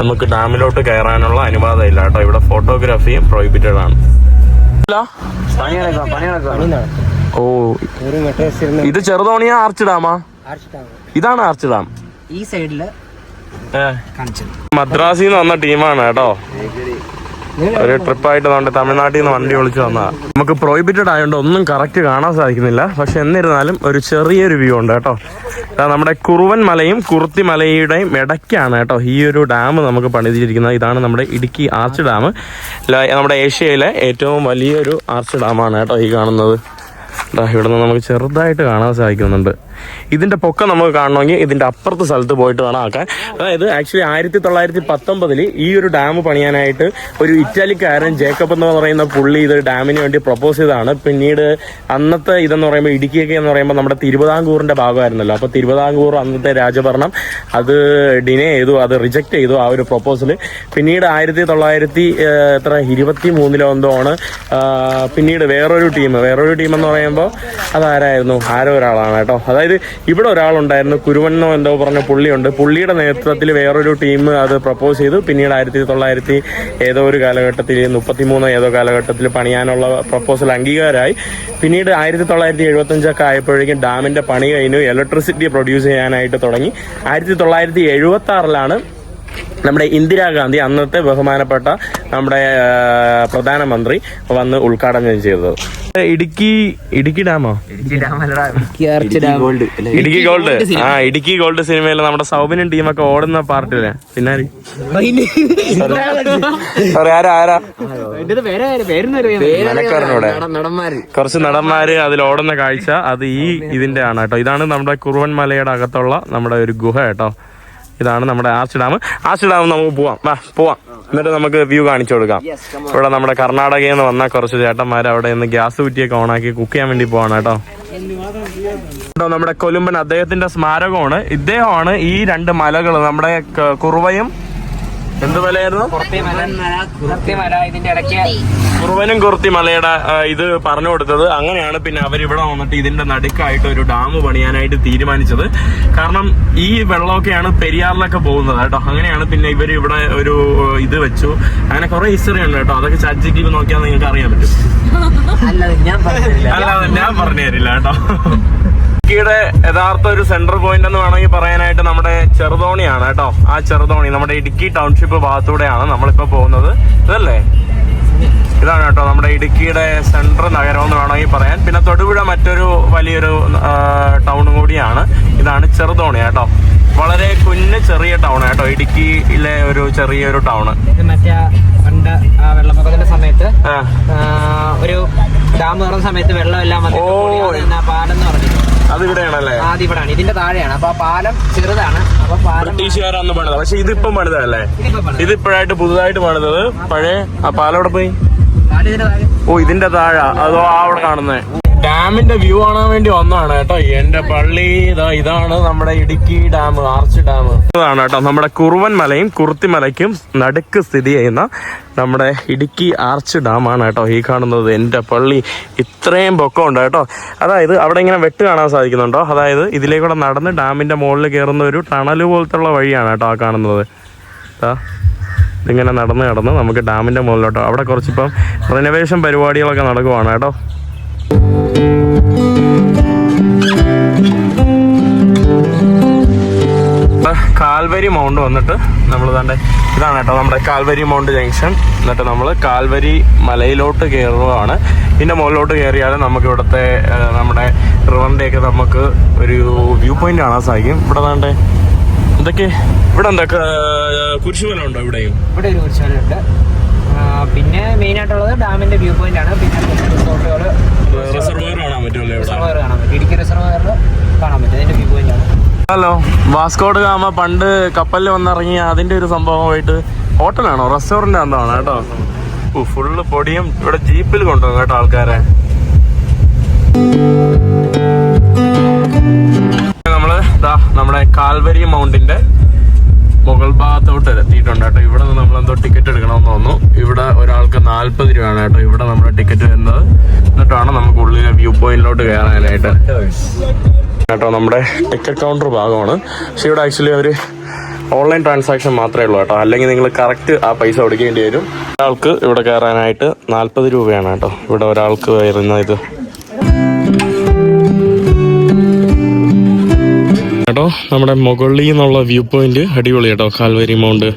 [SPEAKER 1] നമുക്ക് ഡാമിലോട്ട് കയറാനുള്ള അനുവാദം ഇല്ല കേട്ടോ. ഇവിടെ ഫോട്ടോഗ്രാഫിയും പ്രോഹിബിറ്റഡ് ആണ്? ഓ.
[SPEAKER 3] ഇത് മെട്രോ
[SPEAKER 1] ഇത് ചെറുതോണിയാ ആർച്ച് ഡാമാ? ഇതാണ് ആർച്ച് ഡാം
[SPEAKER 3] ഈ സൈഡിൽ
[SPEAKER 1] മദ്രാസിൽ നിന്ന് വന്ന ടീമാണ് കേട്ടോ. ഒരു ട്രിപ്പായിട്ട് നമ്മുടെ തമിഴ്നാട്ടിൽ നിന്ന് വണ്ടി വിളിച്ചു വന്നതാ നമുക്ക് പ്രോഹിബിറ്റഡ് ആയതുകൊണ്ട് ഒന്നും കറക്റ്റ് കാണാൻ സാധിക്കുന്നില്ല. പക്ഷെ എന്നിരുന്നാലും ഒരു ചെറിയൊരു വ്യൂ ഉണ്ട് കേട്ടോ. നമ്മുടെ കുറുവൻ മലയും കുറുത്തി മലയുടെയും ഇടയ്ക്കാണ് കേട്ടോ ഈ ഒരു ഡാം നമുക്ക് പണിതിരിക്കുന്നത്. ഇതാണ് നമ്മുടെ ഇടുക്കി ആർച്ച് ഡാം. നമ്മുടെ ഏഷ്യയിലെ ഏറ്റവും വലിയൊരു ആർച്ച് ഡാമാണ് കേട്ടോ ഈ കാണുന്നത്. ഇവിടെ നിന്ന് നമുക്ക് ചെറുതായിട്ട് കാണാൻ സാധിക്കുന്നുണ്ട്. ഇതിന്റെ പൊക്കം നമുക്ക് കാണണമെങ്കിൽ ഇതിന്റെ അപ്പുറത്തെ സ്ഥലത്ത് പോയിട്ട് വേണം ആക്കാൻ. അതായത് ആക്ച്വലി ആയിരത്തി തൊള്ളായിരത്തി പത്തൊമ്പതിൽ ഈ ഒരു ഡാം പണിയാനായിട്ട് ഒരു ഇറ്റാലിക്കാരൻ ജേക്കബ് എന്ന് പറയുന്ന പുള്ളി ഇത് ഡാമിന് വേണ്ടി പ്രപ്പോസ് ചെയ്തതാണ്. പിന്നീട് അന്നത്തെ ഇതെന്ന് പറയുമ്പോൾ ഇടുക്കിയൊക്കെ എന്ന് പറയുമ്പോൾ നമ്മുടെ തിരുവിതാംകൂറിന്റെ ഭാഗമായിരുന്നല്ലോ. അപ്പോൾ തിരുവിതാംകൂർ അന്നത്തെ രാജഭരണം അത് ഡിനേ ചെയ്തു അത് റിജക്ട് ചെയ്തു ആ ഒരു പ്രപ്പോസൽ പിന്നീട് ആയിരത്തി തൊള്ളായിരത്തി എത്ര? ഇരുപത്തി മൂന്നിലോ എന്തോ ആണ്. പിന്നീട് വേറൊരു ടീം വേറൊരു ടീം എന്ന് പറയുമ്പോൾ അതാരായിരുന്നു? ആരോ ഒരാളാണ് കേട്ടോ. അതായത് ഇവിടെ ഒരാളുണ്ടായിരുന്നു. കുരുവണ്ണോ എന്തോ പറഞ്ഞ പുള്ളിയുണ്ട്. പുള്ളിയുടെ നേതൃത്വത്തിൽ വേറൊരു ടീം അത് പ്രപ്പോസ് ചെയ്തു. പിന്നീട് ആയിരത്തി തൊള്ളായിരത്തി ഏതോ ഒരു കാലഘട്ടത്തിൽ മുപ്പത്തിമൂന്നോ ഏതോ കാലഘട്ടത്തിൽ പണിയാനുള്ള പ്രപ്പോസൽ അംഗീകാരമായി. പിന്നീട് ആയിരത്തി തൊള്ളായിരത്തി എഴുപത്തഞ്ചൊക്കെ ആയപ്പോഴേക്കും ഡാമിന്റെ പണി കഴിഞ്ഞു. ഇലക്ട്രിസിറ്റി പ്രൊഡ്യൂസ് ചെയ്യാനായിട്ട് തുടങ്ങി. ആയിരത്തി തൊള്ളായിരത്തി എഴുപത്തി ആറിലാണ് നമ്മുടെ ഇന്ദിരാഗാന്ധി അന്നത്തെ ബഹുമാനപ്പെട്ട നമ്മുടെ പ്രധാനമന്ത്രി വന്ന് ഉദ്ഘാടനം ചെയ്തത്. ഇടുക്കി ഇടുക്കി ഡാമോ? ഇടുക്കി ഗോൾഡ് ആ ഇടുക്കി ഗോൾഡ് സിനിമയിൽ നമ്മുടെ സൗബിനും ടീമൊക്കെ ഓടുന്ന പാർട്ടില്ലേ പിന്നെ സോറി ആരാ ആരാ? മനക്കാരനോടെ. കുറച്ച് നടന്മാര് അതിൽ ഓടുന്ന കാഴ്ച. അത് ഈ ഇതിന്റെ ആണ് കേട്ടോ. ഇതാണ് നമ്മുടെ കുറുവൻ മലയുടെ അകത്തുള്ള നമ്മുടെ ഒരു ഗുഹ കേട്ടോ. ഇതാണ് നമ്മുടെ ആർച്ച് ഡാം. ആർച്ച് ഡാം നമുക്ക് പോവാം. വാ പോവാം. എന്നിട്ട് നമുക്ക് വ്യൂ കാണിച്ചു കൊടുക്കാം. ഇവിടെ നമ്മുടെ കർണാടകയിൽ നിന്ന് വന്ന കുറച്ച് ചേട്ടന്മാർ അവിടെ നിന്ന് ഗ്യാസ് കുറ്റിയൊക്കെ ഓണാക്കി കുക്ക് ചെയ്യാൻ വേണ്ടി പോവാണ് കേട്ടോ. കേട്ടോ നമ്മുടെ കൊലുമ്പൻ അദ്ദേഹത്തിന്റെ സ്മാരകമാണ്. ഇദ്ദേഹമാണ് ഈ രണ്ട് മലകൾ നമ്മുടെ കുറുവയും എന്ത് മലയായിരുന്നു? കുറുവനും കുർത്തി മലയുടെ ഇത് പറഞ്ഞു കൊടുത്തത്. അങ്ങനെയാണ് പിന്നെ അവരിവിടെ വന്നിട്ട് ഇതിന്റെ നടുക്കായിട്ട് ഒരു ഡാം പണിയാനായിട്ട് തീരുമാനിച്ചത്. കാരണം ഈ വെള്ളമൊക്കെയാണ് പെരിയാറിലൊക്കെ പോകുന്നത് കേട്ടോ. അങ്ങനെയാണ് പിന്നെ ഇവർ ഇവിടെ ഒരു ഇത് വെച്ചു. അങ്ങനെ കുറെ ഹിസ്റ്ററി ഉണ്ട് കേട്ടോ. അതൊക്കെ ചാറ്റ് ജി ടി വി നോക്കിയാൽ നിങ്ങൾക്ക് അറിയാൻ പറ്റും.
[SPEAKER 3] അല്ലാതെ ഞാൻ പറഞ്ഞില്ല.
[SPEAKER 1] അല്ലാതെ ഞാൻ പറഞ്ഞു തരില്ല കേട്ടോ. ഇടുക്കിയുടെ യഥാർത്ഥ ഒരു സെന്റർ പോയിന്റ് എന്ന് വേണമെങ്കിൽ പറയാനായിട്ട് നമ്മുടെ ചെറുതോണിയാണ് കേട്ടോ. ആ ചെറുതോണി നമ്മുടെ ഇടുക്കി ടൗൺഷിപ്പ് ഭാഗത്തൂടെയാണ് നമ്മളിപ്പോ പോകുന്നത്. ഇതല്ലേ? ഇതാണ് കേട്ടോ നമ്മുടെ ഇടുക്കിയുടെ സെൻട്രൽ നഗരം എന്ന് വേണമെങ്കിൽ പറയാൻ. പിന്നെ തൊടുപുഴ മറ്റൊരു വലിയൊരു ടൗൺ കൂടിയാണ്. ഇതാണ് ചെറുതോണി കേട്ടോ. വളരെ കുഞ്ഞ് ചെറിയ ടൗൺ കേട്ടോ. ഇടുക്കിയിലെ ഒരു ചെറിയൊരു ടൗൺ
[SPEAKER 3] മറ്റേ പണ്ട് വെള്ളപ്പൊക്കത്തിന്റെ സമയത്ത് ഒരു ഡാം തുറന്ന സമയത്ത് വെള്ളം എല്ലാം വന്നിട്ട്
[SPEAKER 1] ഓ.
[SPEAKER 3] പൊളി. അത് തന്നെ ആ പാലം എന്ന് പറഞ്ഞിട്ട്
[SPEAKER 1] അത് ഇവിടെയാണല്ലേ
[SPEAKER 3] ആദ്യം ഇവിടാണ് ഇതിന്റെ താഴെയാണ്. അപ്പൊ പാലം ചെറുതാണ്. അപ്പൊ പാലം
[SPEAKER 1] ബ്രിട്ടീഷുകാരന്ന് പണിതത് പക്ഷെ ഇതിപ്പം പണിതല്ലേ
[SPEAKER 3] ഇതിപ്പോ പണിത്.
[SPEAKER 1] ഇതിപ്പോഴായിട്ട് പുതുതായിട്ട് പണിതത് പഴയ ആ പോയി?
[SPEAKER 3] പാലം ഇതിന്റെ താഴെ.
[SPEAKER 1] ഓ ഇതിന്റെ താഴെ. അതോ ആ അവിടെ കാണുന്നേ? ഡാമിന്റെ വ്യൂ കാണാൻ വേണ്ടി വന്നതാണ് കേട്ടോ. എന്റെ പള്ളി ഇതാ ഇതാണ് നമ്മുടെ ഇടുക്കി ഡാം ആർച്ച് ഡാം. ഇതാണ് കേട്ടോ നമ്മുടെ കുറുവൻ മലയും കുർത്തിമലയ്ക്കും നടുക്ക് സ്ഥിതി ചെയ്യുന്ന നമ്മുടെ ഇടുക്കി ആർച്ച് ഡാം ആണ് കേട്ടോ. ഈ കാണുന്നത് എന്റെ പള്ളി. ഇത്രയും പൊക്കമുണ്ട് കേട്ടോ. അതായത് അവിടെ ഇങ്ങനെ വെട്ട് കാണാൻ സാധിക്കുന്നുണ്ടോ? അതായത് ഇതിലേക്കൂടെ നടന്ന് ഡാമിന്റെ മുകളിൽ കയറുന്ന ഒരു ടണൽ പോലത്തുള്ള വഴിയാണ് കേട്ടോ ആ കാണുന്നത്. ഇതിങ്ങനെ നടന്ന് നടന്ന് നമുക്ക് ഡാമിന്റെ മുകളിലോട്ടോ അവിടെ കുറച്ചിപ്പം റിനോവേഷൻ പരിപാടികളൊക്കെ നടക്കുവാണ് കേട്ടോ. കാൽവരി മൗണ്ട് വന്നിട്ട് നമ്മൾ തന്നെ ഇതാണ് കേട്ടോ നമ്മുടെ കാൽവരി മൗണ്ട് ജംഗ്ഷൻ. എന്നിട്ട് നമ്മൾ കാൽവരി മലയിലോട്ട് കയറുകയാണ് പിന്നെ മുകളിലോട്ട് കയറിയാൽ നമുക്ക് ഇവിടുത്തെ നമ്മുടെ റിവറിന്റെ ഒക്കെ നമുക്ക് ഒരു വ്യൂ പോയിന്റ് കാണാൻ സാധിക്കും. ഇവിടെ തന്നെ എന്തൊക്കെ ഇവിടെ എന്തൊക്കെ കുരിശുമല ഉണ്ടോ ഇവിടെയും?
[SPEAKER 3] ഇവിടെ ഒരു കുരിശാലുണ്ട് പിന്നെ മെയിൻ ആയിട്ടുള്ളത് ഡാമിന്റെ വ്യൂ പോയിന്റ് ആണ്. പിന്നെ റിസോർട്ടുകൾ
[SPEAKER 1] റിസർവോയർ കാണാൻ പറ്റുമല്ലോ ഇവിടെ?
[SPEAKER 3] റിസർവയർ കാണാൻ പറ്റും. ഇടുക്കി റിസർവയറിൽ കാണാൻ പറ്റും. അതിന്റെ വ്യൂ പോയിന്റ് ആണ്.
[SPEAKER 1] ഹലോ വാസ്കോട് ഗാമ പണ്ട് കപ്പലിൽ വന്നിറങ്ങിയ അതിന്റെ ഒരു സംഭവമായിട്ട് ഹോട്ടലാണോ റെസ്റ്റോറന്റ് എന്താണ് കേട്ടോ. ഫുള്ള് പൊടിയും ഇവിടെ ജീപ്പിൽ കൊണ്ടുപോകും കേട്ടോ ആൾക്കാരെ. നമ്മൾ നമ്മുടെ കാൽവരി മൗണ്ടിന്റെ മുകൾ ഭാഗത്തോട്ട് എത്തിയിട്ടുണ്ട് കേട്ടോ. ഇവിടെ നിന്ന് നമ്മൾ എന്തോ ടിക്കറ്റ് എടുക്കണമെന്ന് തോന്നുന്നു. ഇവിടെ ഒരാൾക്ക് നാല്പത് രൂപയാണ് കേട്ടോ ഇവിടെ നമ്മുടെ ടിക്കറ്റ് വരുന്നത്. എന്നിട്ടാണ് നമുക്ക് ഉള്ളിലെ വ്യൂ പോയിന്റിലോട്ട് കയറാനായിട്ട്. കേട്ടോ നമ്മുടെ ടിക്കറ്റ് കൗണ്ടർ ഭാഗമാണ്. പക്ഷെ ഇവിടെ ആക്ച്വലി അവർ ഓൺലൈൻ ട്രാൻസാക്ഷൻ മാത്രമേ ഉള്ളൂ കേട്ടോ. അല്ലെങ്കിൽ നിങ്ങൾ കറക്റ്റ് ആ പൈസ കൊടുക്കേണ്ടി വരും. ഒരാൾക്ക് ഇവിടെ കയറാനായിട്ട് നാൽപ്പത് രൂപയാണ് കേട്ടോ. ഇവിടെ ഒരാൾക്ക് വരുന്ന ഇത്. കേട്ടോ നമ്മുടെ മുകളിൽ നിന്നുള്ള വ്യൂ പോയിന്റ് അടിപൊളി കേട്ടോ കാൽവരി മൗണ്ട്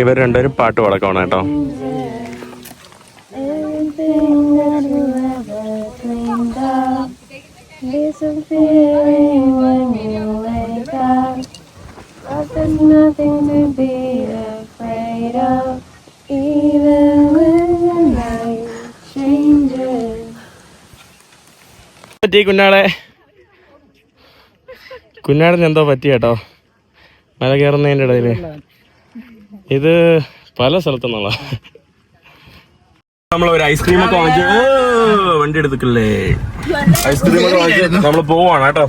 [SPEAKER 1] ഇവർ രണ്ടുപേരും പാട്ട് പടക്കണം കേട്ടോ.
[SPEAKER 4] This is feeling when you wake up. There's nothing to be afraid of. Even when.
[SPEAKER 1] പറ്റി കുഞ്ഞാളെ? കുഞ്ഞാടിന് എന്തോ പറ്റി കേട്ടോ. മല കയറുന്നതിന്റെ ഇടയിൽ ഇത് പല സ്ഥലത്തുനിന്നുള്ള. നമ്മൾ ഒരു ഐസ്ക്രീം ഒക്കെ വാങ്ങിച്ചു വണ്ടി എടുത്തിട്ടില്ലേ? ഐസ്ക്രീം ഒക്കെ വാങ്ങിച്ച് നമ്മൾ പോവാണ് കേട്ടോ.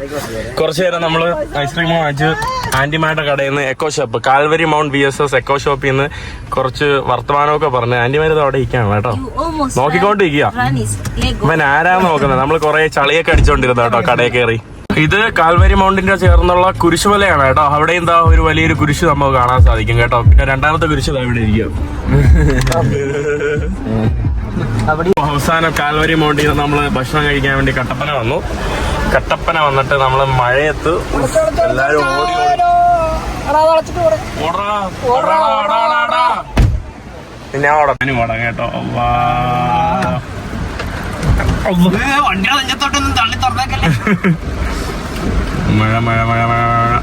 [SPEAKER 1] കുറച്ചു നേരം നമ്മൾ ഐസ്ക്രീം വാങ്ങിച്ച് ആന്റിമാരുടെ കടയിൽ നിന്ന് eco shop Calvary Mount B S S eco ഷോപ്പിൽ നിന്ന് കുറച്ച് വർത്തമാനമൊക്കെ പറഞ്ഞ് ഇത് അവിടെ ഇരിക്കുകയാണ് കേട്ടോ. നോക്കിക്കൊണ്ടിരിക്കുക. ഇവൻ ആരാന്ന് നോക്കുന്നത്? നമ്മൾ കുറെ ചളിയൊക്കെ അടിച്ചോണ്ടിരുന്ന കേട്ടോ കടയിൽ കയറി. ഇത് കാൽവരി മൗണ്ടിന്റെ ചേർന്നുള്ള കുരിശുമലയാണ് കേട്ടോ. അവിടെ എന്താ ഒരു വലിയൊരു കുരിശ് നമുക്ക് കാണാൻ സാധിക്കും കേട്ടോ. പിന്നെ രണ്ടാമത്തെ കുരിശ് അവിടെ ഇവിടെ ഇരിക്കും. അവസാനം കാൽവരി മൗണ്ടിൽ നമ്മൾ നമ്മൾ ഭക്ഷണം കഴിക്കാൻ വേണ്ടി കട്ടപ്പന വന്നു. കട്ടപ്പന വന്നിട്ട് നമ്മൾ മഴയത്ത് എല്ലാരും ഓടി. പിന്നെ ഓടാം. കേട്ടോ. മഴ മഴ മഴ മഴ മഴ.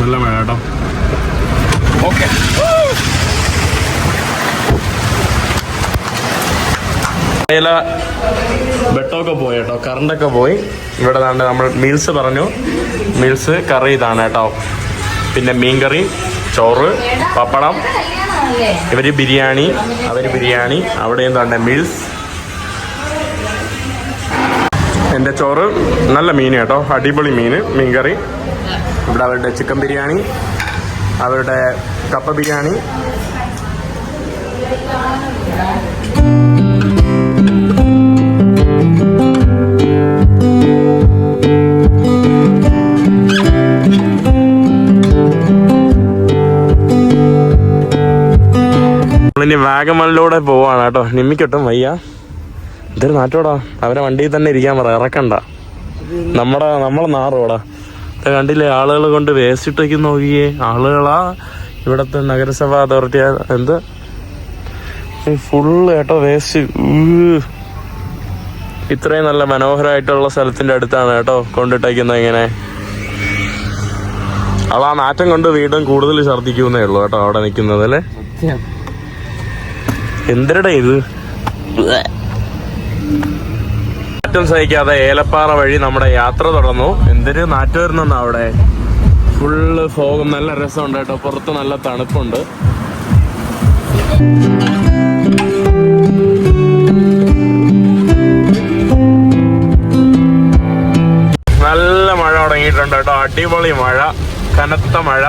[SPEAKER 1] നല്ല മഴ കേട്ടോ. ഓക്കെ. വെട്ടമൊക്കെ പോയി കേട്ടോ. കറണ്ടൊക്കെ പോയി. ഇവിടെ ദാണ്ട് നമ്മൾ മീൽസ് പറഞ്ഞു. മീൽസ് കറി ഇതാണ് കേട്ടോ. പിന്നെ മീൻകറി ചോറ് പപ്പടം ഇവർ ബിരിയാണി അവർ ബിരിയാണി. അവിടെ എന്താണ് മീൽസ് എന്റെ ചോറ് നല്ല മീൻ കേട്ടോ. അടിപൊളി മീൻ മീൻകറി. ഇവിടെ അവരുടെ ചിക്കൻ ബിരിയാണി അവരുടെ കപ്പ ബിരിയാണി. നമ്മളിനി വാഗമണിലൂടെ പോവാണ് കേട്ടോ. നിമ്മിക്കൊട്ടും വയ്യ. ഇതൊരു നാട്ടോടാ അവരെ വണ്ടിയിൽ തന്നെ ഇരിക്കാൻ പറ ഇറക്കണ്ട. നമ്മടെ നമ്മളെ നാറോടാ ഇത് കണ്ടില്ലേ ആളുകൾ കൊണ്ട് വേസ്റ്റ് ഇട്ടേക്ക് നോക്കിയേ. ആളുകളാ ഇവിടത്തെ നഗരസഭ അതോറിറ്റി എന്ത്? ഫുള്ള് കേട്ടോ വേസ്റ്റ് ഇത്രയും നല്ല മനോഹരമായിട്ടുള്ള സ്ഥലത്തിന്റെ അടുത്താണ് കേട്ടോ കൊണ്ടിട്ടേക്കുന്നത് ഇങ്ങനെ. അവൾ ആ നാറ്റം കൊണ്ട് വീണ്ടും കൂടുതൽ ഛർദ്ദിക്കുന്നേ ഉള്ളൂ കേട്ടോ അവിടെ നിൽക്കുന്നത് അല്ലേ? എന്തിനടാ ഇത്? നാറ്റം സഹിക്കാതെ ഏലപ്പാറ വഴി നമ്മുടെ യാത്ര തുടർന്നു. എന്തൊരു നാറ്റം വരുന്ന അവിടെ? ഫുള്ള് ഫോഗും നല്ല രസമുണ്ട് കേട്ടോ. പുറത്ത് നല്ല തണുപ്പുണ്ട്. നല്ല മഴ തുടങ്ങിയിട്ടുണ്ട് കേട്ടോ. അടിപൊളി മഴ. കനത്ത മഴ.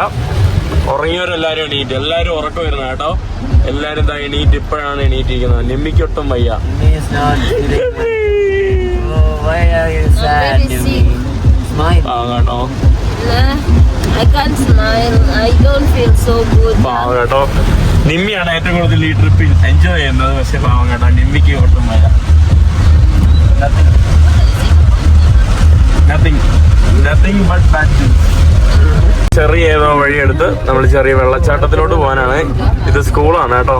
[SPEAKER 1] ഉറങ്ങിയവരെല്ലാരും എണീറ്റ്. എല്ലാരും ഉറക്കം വരുന്ന കേട്ടോ. എല്ലാരും ഇതാ എണീറ്റ് ഇപ്പോഴാണ് എണീറ്റിരിക്കുന്നത്. നിമ്മിക്കൊട്ടും വയ്യ. കേട്ടോ. പാവം കേട്ടോ. നിമ്മിയാണ് ഏറ്റവും കൂടുതൽ ഈ ട്രിപ്പിൽ എൻജോയ് ചെയ്യുന്നത്. പക്ഷെ പാവം കേട്ടോ നിമ്മിക്ക് ഒട്ടും വയ്യ. നത്തിങ് നത്തിങ് ബട്ട് ബാഡ് ചെറിയ ഏതോ വഴിയെടുത്ത് നമ്മൾ ചെറിയ വെള്ളച്ചാട്ടത്തിലോട്ട് പോകാനാണ്. ഇത് സ്കൂളാണ് കേട്ടോ.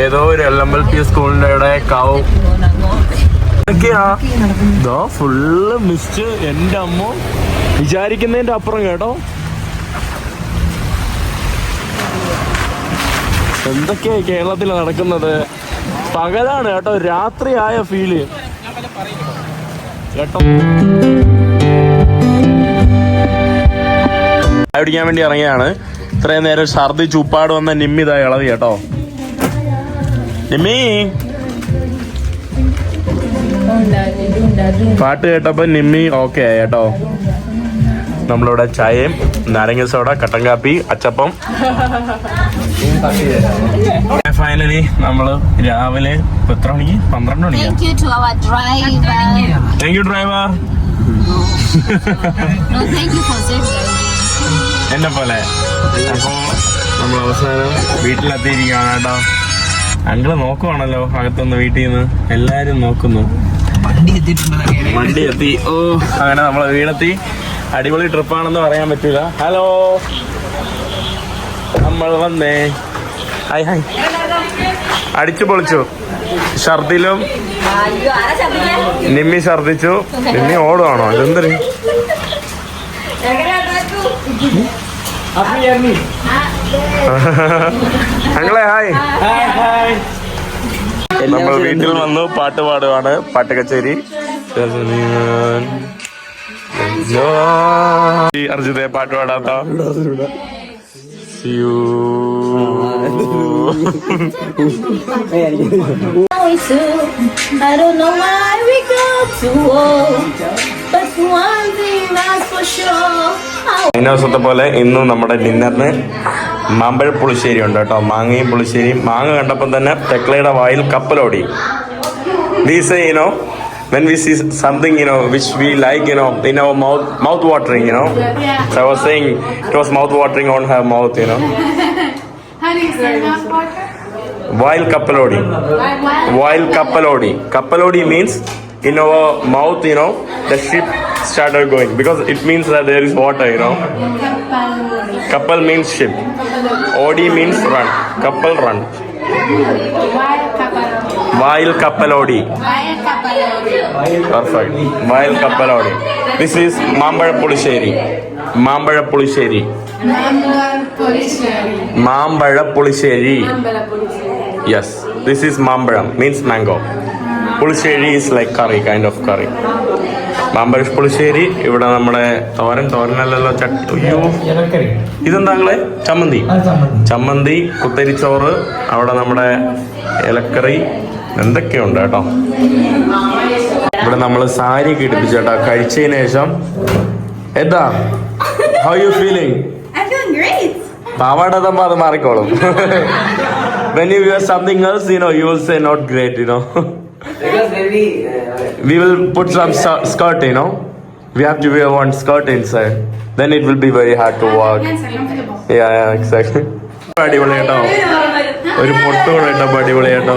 [SPEAKER 1] ഏതോ ഒരു എൽ എം എൽ പി സ്കൂളിന്റെ ഇവിടെ കാവ്. ഫുള്ള് മിസ്റ്റ് എന്റെ അമ്മ. വിചാരിക്കുന്നതിന്റെ അപ്പുറം കേട്ടോ. എന്തൊക്കെയാ കേരളത്തിൽ നടക്കുന്നത്? പകലാണ് കേട്ടോ രാത്രിയായ ഫീൽ കേട്ടോ. പിടിക്കാൻ വേണ്ടി ഇറങ്ങിയാണ്. ഇത്രയും നേരം ഛർദി ചൂപ്പാട് വന്ന നിമ്മി ഇതാ ഇളവി കേട്ടോ. നിമ്മി. പാട്ട് കേട്ടപ്പോ നിമ്മി ഓക്കെ ആയി കേട്ടോ. നമ്മളിവിടെ ചായയും നാരങ്ങ സോഡ കട്ടൻ കാപ്പി അച്ചപ്പം. ഫൈനലി നമ്മൾ രാവിലെ എത്ര മണിക്ക്? പന്ത്രണ്ട് മണിക്ക്. താങ്ക് യു ഡ്രൈവർ എന്നെ പോലെ അപ്പോ നമ്മൾ അവസാനം വീട്ടിലെത്തിയിരിക്കുകയാണ് കേട്ടോ അങ്കിൾ നോക്കുവാണല്ലോ അകത്തുനിന്ന് വീട്ടിൽ നിന്ന് എല്ലാരും നോക്കുന്നു.
[SPEAKER 3] വണ്ടി എത്തിയിട്ടുണ്ട്
[SPEAKER 1] വണ്ടി എത്തി. ഓ അങ്ങനെ നമ്മളെ വീടെത്തി. അടിപൊളി ട്രിപ്പാണെന്ന് പറയാൻ പറ്റൂല. ഹലോ. നമ്മൾ വന്നേ. Hi hi. അടിച്ചു പൊളിച്ചു. ഛർദിലും നിമ്മി ഛർദിച്ചു. നിമ്മി ഓടുവാണോ? ഇതെന്തൊരു അങ്ങളെ ഹായ് നമ്മൾ വീട്ടിൽ വന്നു പാട്ട് പാടുവാണ് പാട്ട് കച്ചേരി അർജിതെ പാട്ട് പാടാത്ത
[SPEAKER 4] I don't know why we go to war, but one thing that's for sure.
[SPEAKER 1] കഴിഞ്ഞ ദിവസത്തെ പോലെ ഇന്നും നമ്മുടെ ഡിന്നറിന് മാമ്പഴ പുളിശ്ശേരി ഉണ്ട് കേട്ടോ മാങ്ങയും പുളിശ്ശേരിയും മാങ്ങ കണ്ടപ്പോൾ തന്നെ തെക്ലയുടെ വായിൽ കപ്പലോടി these you know when we see something you know which we like you know in our mouth mouth watering you know so i was saying it was mouth watering on her mouth you know while kapalodi while kapalodi kapalodi means in our mouth you know the ship started going because it means that there is water you know Kapal means ship. Odi means run. Kapal run. While Kapalodi. Perfect. While Kapalodi. This is Mambara Pulisheri. Mambara Pulisheri. Yes. This is Mambaram. Means mango. Pulisheri is like curry kind of curry mambazha pulissery ഇവിടെ നമ്മുടെ തോരൻ തോരനല്ലല്ലോ ചട്ട് അയ്യോ. ഇതെന്താങ്ങളെ ചമ്മന്തി. ചമ്മന്തി. കുത്തരിച്ചോറ് അവിടെ നമ്മുടെ ഇലക്കറി എന്തൊക്കെയുണ്ട് കേട്ടോ? ഇവിടെ നമ്മൾ സാരി ഒക്കെ ഇടിപ്പിച്ചു കേട്ടോ. കഴിച്ചതിന് ശേഷം എന്താ? How you feeling
[SPEAKER 5] I'm feeling great.
[SPEAKER 1] പാവാട തമ്പ അത് മാറിക്കോളും. When you wear something else you know you will say not great you know we will put some s- skirt you know we have to wear one skirt inside then it will be very hard to walk yeah yeah exactly അടിപൊളി കേട്ടോ ഒരു പൊട്ട് കൂടെ ഇട്ടപ്പോ അടിപൊളി കേട്ടോ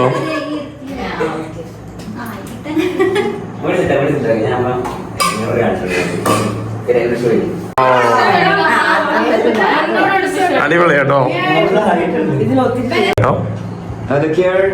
[SPEAKER 1] അടിപൊളി കേട്ടോ കേട്ടോ
[SPEAKER 3] അതൊക്കെയാണ്